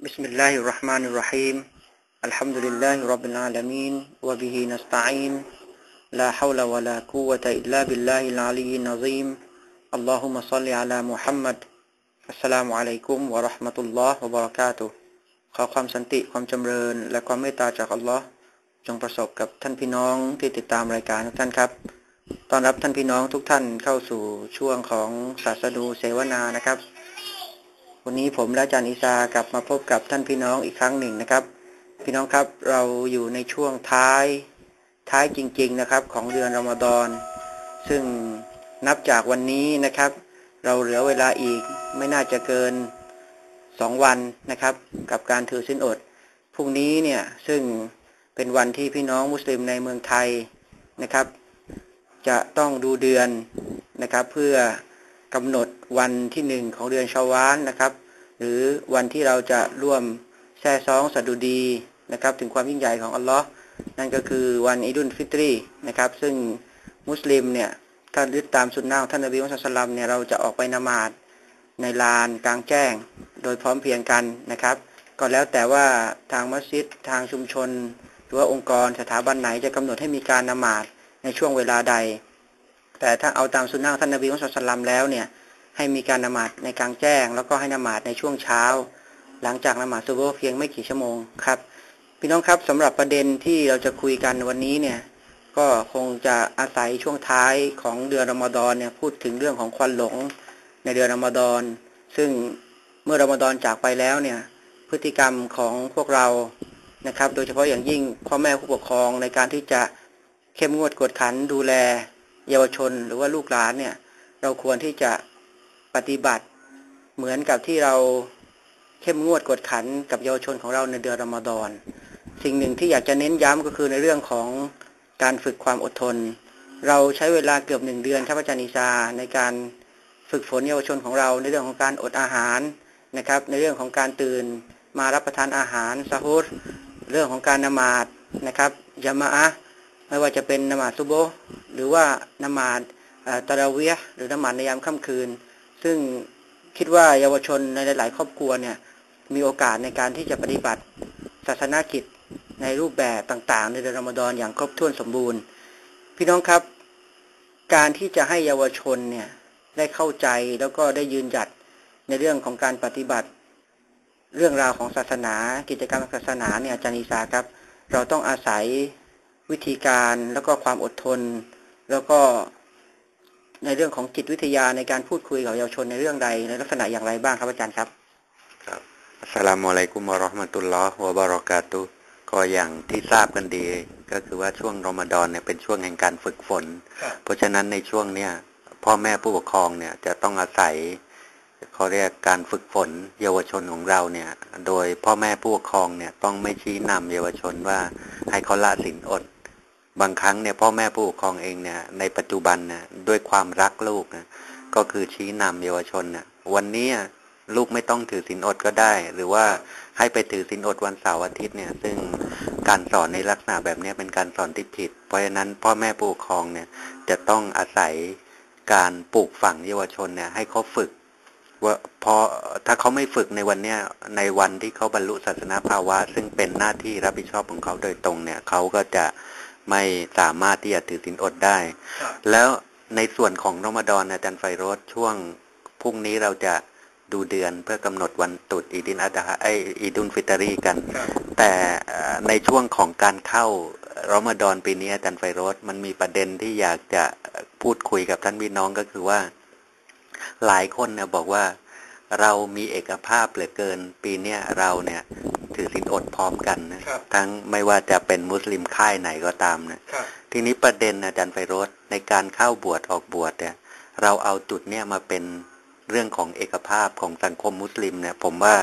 بسم الله الرحمن الرحيم الحمد لله رب العالمين وبه نستعين لا حول ولا قوة إلا بالله العلي النظيم اللهم صل على محمد السلام عليكم ورحمة الله وبركاته ขอความสันติความจำเริญ และความเมตตาจากอัลลอฮ์จงประสบกับท่านพี่น้องที่ติดตามรายการท่านครับตอนรับท่านพี่น้องทุกท่านเข้าสู่ช่วงของศาสนูเสวนานะครับ วันนี้ผมและอาจารย์อิสากลับมาพบกับท่านพี่น้องอีกครั้งหนึ่งนะครับ พี่น้องครับเราอยู่ในช่วงท้ายท้ายจริง ๆนะครับ ของเดือนรอมฎอนซึ่งนับจากวันนี้นะครับ เราเหลือเวลาอีกไม่น่าจะเกินสองวันนะครับ กับการถือสินอดพรุ่งนี้เนี่ยซึ่งเป็นวันที่พี่น้องมุสลิมในเมืองไทยนะครับ จะต้องดูเดือนนะครับเพื่อ กำหนดวันที่หนึ่งของเดือนชาวานนะครับ หรือวันที่เราจะร่วมแช่ซ้องสดุดีนะครับ ถึงความยิ่งใหญ่ของอัลลอฮ์นั่นก็คือวันอิดุลฟิตรีนะครับ ซึ่งมุสลิมเนี่ยถ้ายึดตามสุนนะของท่านนบีมุฮัมมัดสลัมเนี่ยเราจะออกไปนมาดในลานกลางแจ้ง โดยพร้อมเพียงกันนะครับ ก็แล้วแต่ว่าทางมัสยิดทางชุมชน หรือว่าองค์กรสถาบันไหนจะกำหนดให้มีการนมาดในช่วงเวลาใด แต่ถ้าเอาตามสุนนะขท่านนบีมุฮัมมัดสลัมแล้วเนี่ยให้มีการนมาดในกลางแจ้ง แล้วก็ให้นมาดในช่วงเช้า หลังจากนมาดซุบฮ์เพียงไม่กี่ชั่วโมงครับ พี่น้องครับสำหรับประเด็นที่เราจะคุยกันวันนี้เนี่ยก็คงจะอาศัยช่วงท้ายของเดือนรอมฎอนเนี่ยพูดถึงเรื่องของควันหลงในเดือนรอมฎอนซึ่งเมื่อรอมฎอนจากไปแล้วเนี่ยพฤติกรรมของพวกเรานะครับ โดยเฉพาะอย่างยิ่งพ่อแม่ผู้ปกครองในการที่จะเข้มงวดกวดขันดูแล เยาวชนหรือว่าลูกหลานเนี่ย เราควรที่จะปฏิบัติเหมือนกับที่เราเข้มงวดกดขันกับเยาวชนของเราในเดือนรอมฎอนสิ่งหนึ่งที่อยากจะเน้นย้ำก็คือในเรื่องของการฝึกความอดทน เราใช้เวลาเกือบหนึ่งเดือนครับอาจารย์นิซาในการฝึกฝนเยาวชนของเรา ในเรื่องของการอดอาหารนะครับ ในเรื่องของการตื่นมารับประทานอาหารซาฮุรเรื่องของการนมาดนะครับยามะอะ ไม่ว่าจะเป็นนมาซุโบหรือว่านมาตะราเวียหรือนมาในยามค่ำคืน ซึ่งคิดว่าเยาวชนในหลาย ๆ ครอบครัวเนี่ยมีโอกาสในการที่จะปฏิบัติศาสนากิจในรูปแบบต่าง ๆ ในเดือนรอมฎอนอย่างครบถ้วนสมบูรณ์ พี่น้องครับ การที่จะให้เยาวชนเนี่ยได้เข้าใจแล้วก็ได้ยืนหยัดในเรื่องของการปฏิบัติ เรื่องราวของศาสนา กิจกรรมศาสนาเนี่ยอาจารย์นิสาครับ เราต้องอาศัย วิธีการแล้วก็ความอดทน แล้วก็ในเรื่องของจิตวิทยาในการพูดคุยกับเยาวชนในเรื่องใดในลักษณะอย่างไรบ้างครับอาจารย์ครับ ครับอัสสลามุอะลัยกุมวะเราะห์มะตุลลอฮ์วะบะเราะกาตุฮ์ก็อย่างที่ทราบกันดี ก็คือว่าช่วงรอมฎอนเนี่ยเป็นช่วงแห่งการฝึกฝน เพราะฉะนั้นในช่วงเนี้ยพ่อแม่ผู้ปกครองเนี่ยจะต้องอาศัยเขาเรียกการฝึกฝนเยาวชนของเราเนี่ย โดยพ่อแม่ผู้ปกครองเนี่ยต้องไม่ชี้นำเยาวชนว่าให้เขาละสินอด บางครั้งเนี่ยพ่อแม่ผู้ปกครองเองเนี่ยในปัจจุบันเนี่ยด้วยความรักลูกนะก็คือชี้นำเยาวชนเนี่ยวันนี้ลูกไม่ต้องถือศีลอดก็ได้ หรือว่าให้ไปถือศีลอดวันเสาร์อาทิตย์เนี่ย ซึ่งการสอนในลักษณะแบบนี้เป็นการสอนที่ผิด เพราะฉะนั้นพ่อแม่ผู้ปกครองเนี่ย จะต้องอาศัยการปลูกฝังเยาวชนเนี่ย ให้เขาฝึก ว่าพอถ้าเขาไม่ฝึกในวันเนี้ยในวันที่เขาบรรลุศาสนาภาวะ ซึ่งเป็นหน้าที่รับผิดชอบของเขาโดยตรงเนี่ยเขาก็จะ ไม่สามารถที่จะถือศีลอดได้ แล้วในส่วนของรอมฎอนอาจารย์ไฟโรสช่วงพรุ่งนี้เราจะดูเดือนเพื่อกำหนดวันตรุษอีดินอาดาฮะไออีดุนฟิตารีกัน แต่ในช่วงของการเข้ารอมฎอนปีนี้อาจารย์ไฟโรสมันมีประเด็นที่อยากจะพูดคุยกับท่านพี่น้องก็คือว่า หลายคนเนี่ยบอกว่าเรามีเอกภาพเหลือเกิน ปีเนี้ยเราเนี่ย ถือศีลอดพร้อมกันนะทั้งไม่ว่าจะเป็นมุสลิมค่ายไหนก็ตามนะทีนี้ประเด็นอาจารย์ไฟโรสในการเข้าบวชออกบวชเนี่ย เราเอาจุดเนี้ยมาเป็นเรื่องของเอกภาพของสังคมมุสลิมเนี่ย ผมว่า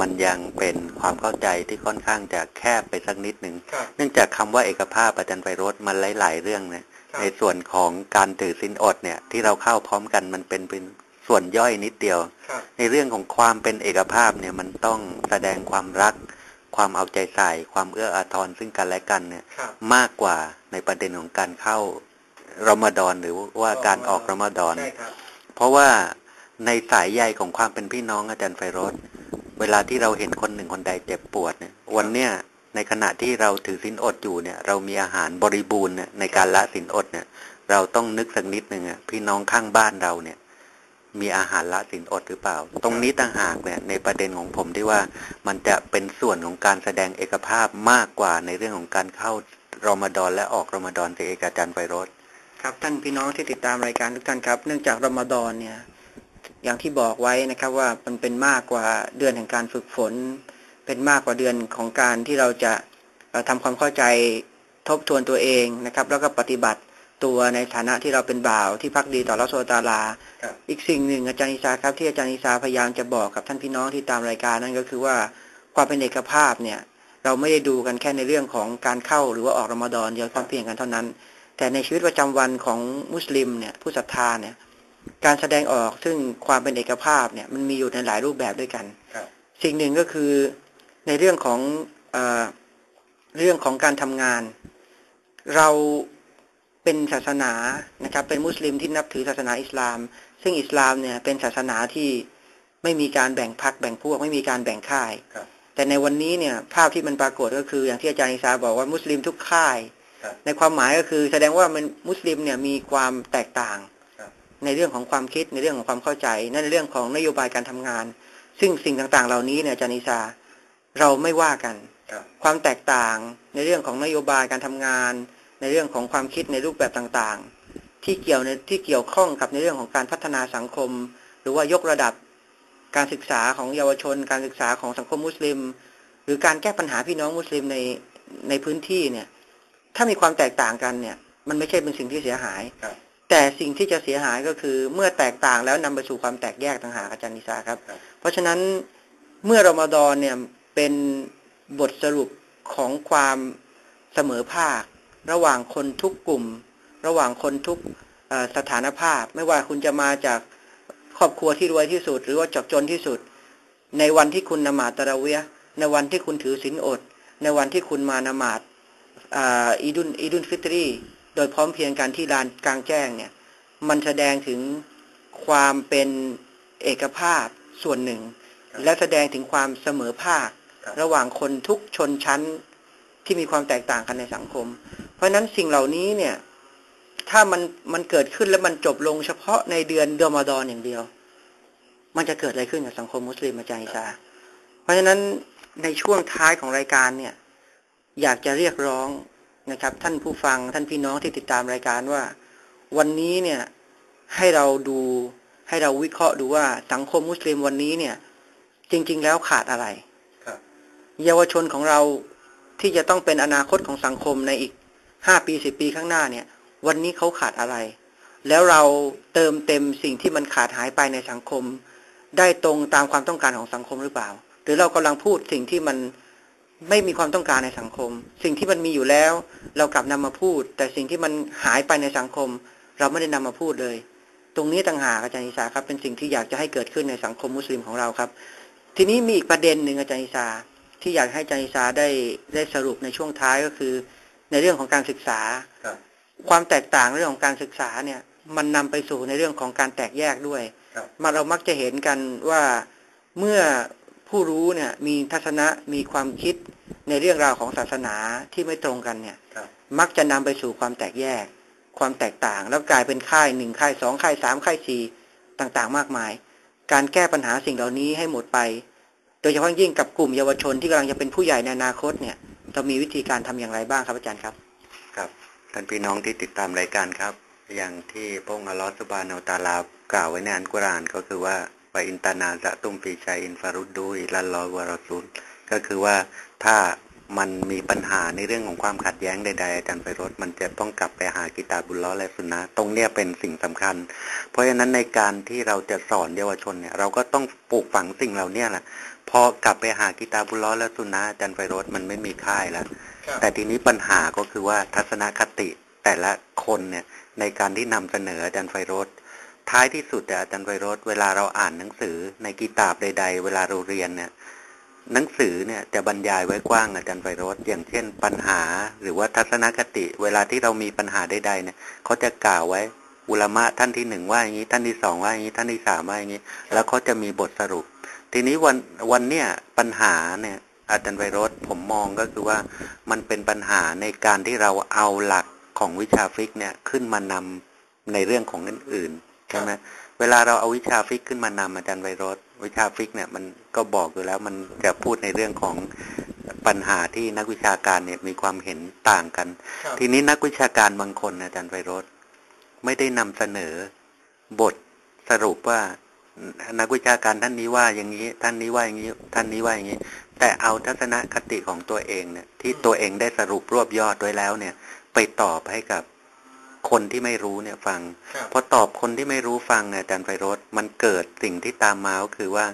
มันยังเป็นความเข้าใจที่ค่อนข้างจะแคบไปสักนิดหนึ่งเนื่องจากคำว่าเอกภาพอาจารย์ไฟโรสมันหลาย ๆ เรื่องเนี่ยในส่วนของการถือศีลอดเนี่ย ที่เราเข้าพร้อมกันมันเป็นเป็นส่วนย่อยนิดเดียว ในเรื่องของความเป็นเอกภาพเนี่ยมันต้องแสดงความรัก ความเอาใจใส่ ความเอื้ออาทรซึ่งกันและกันเนี่ย มากกว่าในประเด็นของการเข้ารอมฎอนหรือว่าการออกรอมฎอนเพราะว่าในสายใยของความเป็นพี่น้องอาจารย์ไฟรสเวลาที่เราเห็นคนหนึ่งคนใดเจ็บปวดเนี่ย วันเนี้ยในขณะที่เราถือศีลอดอยู่เนี่ย เรามีอาหารบริบูรณ์เนี่ยในการละศีลอดเนี่ย เราต้องนึกสักนิดหนึ่งอะพี่น้องข้างบ้านเราเนี่ย มีอาหารละศีลอดหรือเปล่า ตรงนี้ต่างหากเนี่ยในประเด็นของผมที่ว่ามันจะเป็นส่วนของการแสดงเอกภาพมากกว่าในเรื่องของการเข้ารอมฎอนและออกรอมฎอนที่เอกอาจารย์ไฟรสครับท่านพี่น้องที่ติดตามรายการทุกท่านครับ เนื่องจากรอมฎอนเนี่ยอย่างที่บอกไว้นะครับว่ามันเป็นมากกว่าเดือนแห่งการฝึกฝน เป็นมากกว่าเดือนของการที่เราจะเอ่อทำความเข้าใจทบทวนตัวเองนะครับ แล้วก็ปฏิบัติ ตัวในฐานะที่เราเป็นบ่าวที่พักดีต่อรัสโวตาลา อีกสิ่งหนึ่งอาจารย์อิสาครับที่อาจารย์อิสาพยายามจะบอกกับท่านพี่น้องที่ตามรายการนั่นก็คือว่าความเป็นเอกภาพเนี่ยเราไม่ได้ดูกันแค่ในเรื่องของการเข้าหรือว่าออกรอมฎอนเดียวความเพียงกันเท่านั้น แต่ในชีวิตประจำวันของมุสลิมเนี่ยผู้ศรัทธาเนี่ยการแสดงออกซึ่งความเป็นเอกภาพเนี่ยมันมีอยู่ในหลายรูปแบบด้วยกัน สิ่งหนึ่งก็คือในเรื่องของเออเรื่องของการทำงาน เรา เป็นศาสนานะครับ เป็นมุสลิมที่นับถือศาสนาอิสลาม ซึ่งอิสลามเนี่ยเป็นศาสนาที่ไม่มีการแบ่งพรรคแบ่งพวกไม่มีการแบ่งค่ายครับแต่ในวันนี้เนี่ยภาพที่มันปรากฏก็คือ อย่างที่อาจารย์อิสาบอกว่ามุสลิมทุกค่ายครับในความหมายก็คือแสดงว่ามันมุสลิมเนี่ยมีความแตกต่างครับในเรื่องของความคิดในเรื่องของความเข้าใจในเรื่องของนโยบายการทำงาน ซึ่งสิ่งต่างๆ เหล่านี้เนี่ยอาจารย์อิสาเราไม่ว่ากันครับความแตกต่างในเรื่องของนโยบายการทำงาน ในเรื่องของความคิดในรูปแบบต่างๆ ที่เกี่ยวในที่เกี่ยวข้องกับในเรื่องของการพัฒนาสังคม หรือว่ายกระดับการศึกษาของเยาวชน การศึกษาของสังคมมุสลิม หรือการแก้ปัญหาพี่น้องมุสลิมในในพื้นที่เนี่ย ถ้ามีความแตกต่างกันเนี่ย มันไม่ใช่เป็นสิ่งที่เสียหายครับแต่สิ่งที่จะเสียหายก็คือเมื่อแตกต่างแล้วนำไปสู่ความแตกแยกต่างหากอาจารย์นิสาครับครับ เพราะฉะนั้นเมื่อรอมฎอนเนี่ยเป็นบทสรุปของความเสมอภาค ระหว่างคนทุกกลุ่ม ระหว่างคนทุกสถานภาพ ไม่ว่าคุณจะมาจากครอบครัวที่รวยที่สุด หรือว่าจบจนที่สุด ในวันที่คุณนมาตะระเวียในวันที่คุณถือศีลอด ในวันที่คุณมานมาดอ่าอีดุนอีดุนฟิตรีโดยพร้อมเพียงกันที่ลานกลางแจ้งเนี่ย มันแสดงถึงความเป็นเอกภาพส่วนหนึ่ง และแสดงถึงความเสมอภาค ระหว่างคนทุกชนชั้นที่มีความแตกต่างกันในสังคม เพราะฉะนั้นสิ่งเหล่านี้เนี่ย ถ้ามันมันเกิดขึ้นแล้วมันจบลงเฉพาะในเดือนเดอมดอนอย่างเดียว มันจะเกิดอะไรขึ้นกับสังคมมุสลิมอาจารย์อิสาเพราะฉะนั้นในช่วงท้ายของรายการเนี่ย อยากจะเรียกร้องนะครับ ท่านผู้ฟังท่านพี่น้องที่ติดตามรายการว่า วันนี้เนี่ยให้เราดูให้เราวิเคราะห์ดูว่าสังคมมุสลิมวันนี้เนี่ย จริง ๆ แล้วขาดอะไรครับเยาวชนของเราที่จะต้องเป็นอนาคตของสังคมในอีก ห้าปีสิบปีข้างหน้าเนี่ย วันนี้เขาขาดอะไร แล้วเราเติมเต็มสิ่งที่มันขาดหายไปในสังคม ได้ตรงตามความต้องการของสังคมหรือเปล่า หรือเรากำลังพูดสิ่งที่มันไม่มีความต้องการในสังคม สิ่งที่มันมีอยู่แล้ว เรากลับนำมาพูด แต่สิ่งที่มันหายไปในสังคม เราไม่ได้นำมาพูดเลย ตรงนี้ต่างหากอาจารย์อิสาครับเป็นสิ่งที่อยากจะให้เกิดขึ้นในสังคมมุสลิมของเราครับ ทีนี้มีอีกประเด็นหนึ่งอาจารย์อิสาที่อยากให้อาจารย์อิสาได้ได้สรุปในช่วงท้ายก็คือ ในเรื่องของการศึกษาครับความแตกต่างเรื่องของการศึกษาเนี่ย มันนำไปสู่ในเรื่องของการแตกแยกด้วยครับมาเรามักจะเห็นกันว่าเมื่อผู้รู้เนี่ยมีทัศนะมีความคิดในเรื่องราวของศาสนาที่ไม่ตรงกันเนี่ยครับมักจะนำไปสู่ความแตกแยก ความแตกต่าง แล้วกลายเป็นค่ายหนึ่งค่ายสองค่ายสามค่ายสี่ต่างๆ มากมาย การแก้ปัญหาสิ่งเหล่านี้ให้หมดไป โดยเฉพาะยิ่งกับกลุ่มเยาวชนที่กำลังจะเป็นผู้ใหญ่ในอนาคตเนี่ย เรามีวิธีการทำอย่างไรบ้างครับอาจารย์ครับ ครับท่านพี่น้องที่ติดตามรายการครับ อย่างที่พระองค์อัลลอฮฺสุบานอัลตาลากล่าวไว้ในอันกุรานก็คือว่าไปอินตานาจะตุ้มปีชัยอินฟารุดดูอิลัลลอฮฺวะรอซูลก็คือว่าถ้ามันมีปัญหาในเรื่องของความขัดแย้งใดๆอาจารย์ไปรถมันจะต้องกลับไปหากิตาบุลล้อและสุนนะตรงเนี้ยเป็นสิ่งสำคัญ เพราะฉะนั้นในการที่เราจะสอนเยาวชนเนี่ยเราก็ต้องปลูกฝังสิ่งเหล่านี้แหละ พอกลับไปหากิตาบุลล้อฮ์และสุนนะห์อาจารย์ไปรถมันไม่มีค่ายแล้ว แต่ทีนี้ปัญหาก็คือว่าทัศนคติแต่ละคนเนี่ยในการที่นำเสนออาจารย์ไฟโรสท้ายที่สุดแต่อาจารย์ไฟโรสเวลาเราอ่านหนังสือในกีตาบใด ๆ เวลาเราเรียนเนี่ยหนังสือเนี่ยจะบรรยายไว้กว้างอาจารย์ไฟโรสอย่างเช่นปัญหา หรือว่าทัศนคติ เวลาที่เรามีปัญหาใดๆเนี่ยเขาจะกล่าวไว้ อุลามะท่านที่หนึ่งว่าอย่างนี้ ท่านที่สองว่าอย่างนี้ ท่านที่สามว่าอย่างนี้ แล้วเขาจะมีบทสรุป ทีนี้วันวันเนี้ยปัญหาเนี่ย อาจารย์ไวโรสผมมองก็คือว่ามันเป็นปัญหาในการที่เราเอาหลักของวิชาฟิกเนี่ยขึ้นมานำในเรื่องของอื่นๆใช่ไหมเวลาเราเอาวิชาฟิกขึ้นมานำอาจารย์ไวโรสวิชาฟิกเนี่ยมันก็บอกอยู่แล้วมันจะพูดในเรื่องของปัญหาที่นักวิชาการเนี่ยมีความเห็นต่างกันครับทีนี้นักวิชาการบางคนอาจารย์ไวโรส ไม่ได้นำเสนอบทสรุปว่านักวิชาการท่านนี้ว่าอย่างนี้ ท่านนี้ว่าอย่างนี้ ท่านนี้ว่าอย่างนี้ แต่เอาทัศนคติของตัวเองเนี่ย ที่ตัวเองได้สรุปรวบยอดไว้แล้วเนี่ย ไปตอบให้กับคนที่ไม่รู้เนี่ยฟังครับพอตอบคนที่ไม่รู้ฟังอาจารย์ไพโรธมันเกิดสิ่งที่ตามมาก็คือว่า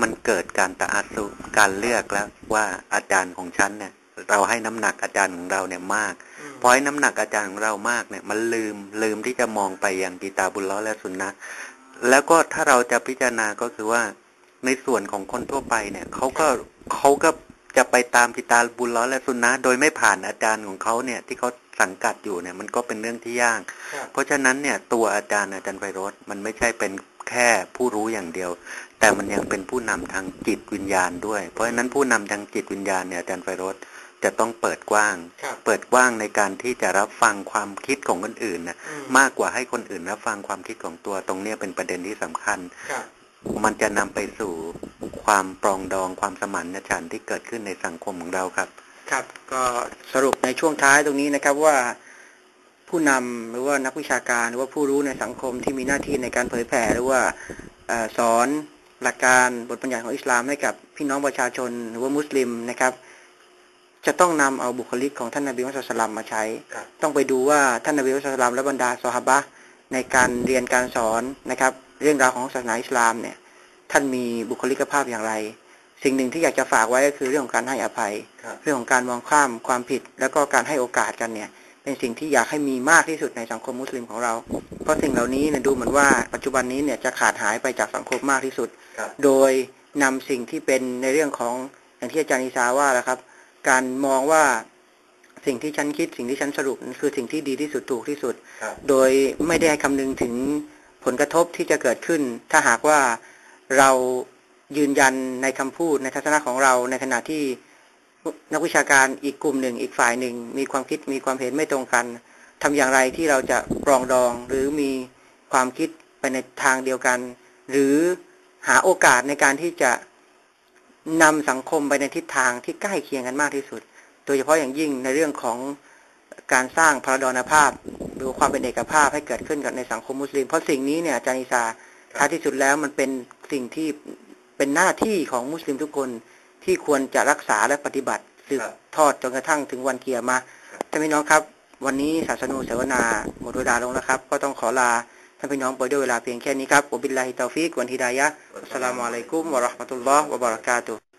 มันเกิดการตะอัสุการเลือกแล้วว่าอาจารย์ของฉันเนี่ย เราให้น้ำหนักอาจารย์ของเราเนี่ยมาก พอให้น้ำหนักอาจารย์ของเรามากเนี่ย มันลืมลืมที่จะมองไปยังกีตาบุลล้อฮ์และสุนนะแล้วก็ถ้าเราจะพิจารณาก็คือว่าในส่วนของคนทั่วไปเนี่ยเขาก็เขาก็จะไปตามกีตาบุลล้อฮ์และสุนนะโดยไม่ผ่านอาจารย์ของเขาเนี่ย ที่เขาสังกัดอยู่เนี่ย มันก็เป็นเรื่องที่ยากครับเพราะฉะนั้นเนี่ย ตัวอาจารย์อาจารย์ไพโรธมันไม่ใช่เป็นแค่ผู้รู้อย่างเดียว แต่มันยังเป็นผู้นำทางจิตวิญญาณด้วย เพราะฉะนั้นผู้นำทางจิตวิญญาณเนี่ยอาจารย์ไพโรธ จะต้องเปิดกว้างครับเปิดกว้างในการที่จะรับฟังความคิดของคนอื่นนะอืมมากกว่าให้คนอื่นรับฟังความคิดของตัวตรงเนี้ยเป็นประเด็นที่สำคัญครับมันจะนำไปสู่ความปรองดองความสมานฉันท์ที่เกิดขึ้นในสังคมของเราครับ ครับ ก็สรุปในช่วงท้ายตรงนี้นะครับว่าผู้นำหรือว่านักวิชาการหรือว่าผู้รู้ในสังคมที่มีหน้าที่ในการเผยแผ่หรือว่าเออสอนหลักการบทบัญญัติของอิสลามให้กับพี่น้องประชาชนหรือว่ามุสลิมนะครับ จะต้องนำเอาบุคลิกของท่านนบีมุฮัมมัดสุลตัลลัมมาใช้ครับต้องไปดูว่าท่านนบีมุฮัมมัดสุลตัลลัมและบรรดาซอฮาบะห์ในการเรียนการสอนนะครับ เรื่องราวของศาสนาอิสลามเนี่ยท่านมีบุคลิกภาพอย่างไร สิ่งหนึ่งที่อยากจะฝากไว้ก็คือเรื่องของการให้อภัยครับเรื่องของการมองข้ามความผิด แล้วก็การให้โอกาสกันเนี่ยเป็นสิ่งที่อยากให้มีมากที่สุดในสังคมมุสลิมของเรา เพราะสิ่งเหล่านี้เนี่ยดูเหมือนว่าปัจจุบันนี้เนี่ยจะขาดหายไปจากสังคมมากที่สุดครับโดยนำสิ่งที่เป็นในเรื่องของอย่างที่อาจารย์อิสาว่าแหละครับ การมองว่าสิ่งที่ฉันคิดสิ่งที่ฉันสรุปนั่นคือสิ่งที่ดีที่สุดถูกที่สุดครับโดยไม่ได้คำนึงถึงผลกระทบที่จะเกิดขึ้น ถ้าหากว่าเรายืนยันในคำพูดในทัศนะของเราในขณะที่นักวิชาการอีกกลุ่มหนึ่ง อีกฝ่ายหนึ่ง มีความคิดมีความเห็นไม่ตรงกันทำอย่างไรที่เราจะปรองดองหรือมีความคิดไปในทางเดียวกัน หรือหาโอกาสในการที่จะ นำสังคมไปในทิศทางที่ใกล้เคียงกันมากที่สุด โดยเฉพาะอย่างยิ่งในเรื่องของการสร้างพระดอนภาพ หรือความเป็นเอกภาพให้เกิดขึ้นกับในสังคมมุสลิม เพราะสิ่งนี้เนี่ยอาจารย์อิสาท้ายที่สุดแล้วมันเป็นสิ่งที่เป็นหน้าที่ของมุสลิมทุกคนที่ควรจะรักษาและปฏิบัติสืบทอดจนกระทั่งถึงวันเกียร์มาท่านพี่น้องครับ วันนี้ศาสนูเสวนาหมดเวลาลงแล้วครับ ก็ต้องขอลา ท่านพี่น้องไปด้วยเวลาเพียงแค่นี้ครับวบิลลาฮิตาฟิกวันฮิดายะอัสสลามุอะลัยกุมวะราะห์มะตุลลอฮ์วะบะเราะกาตุ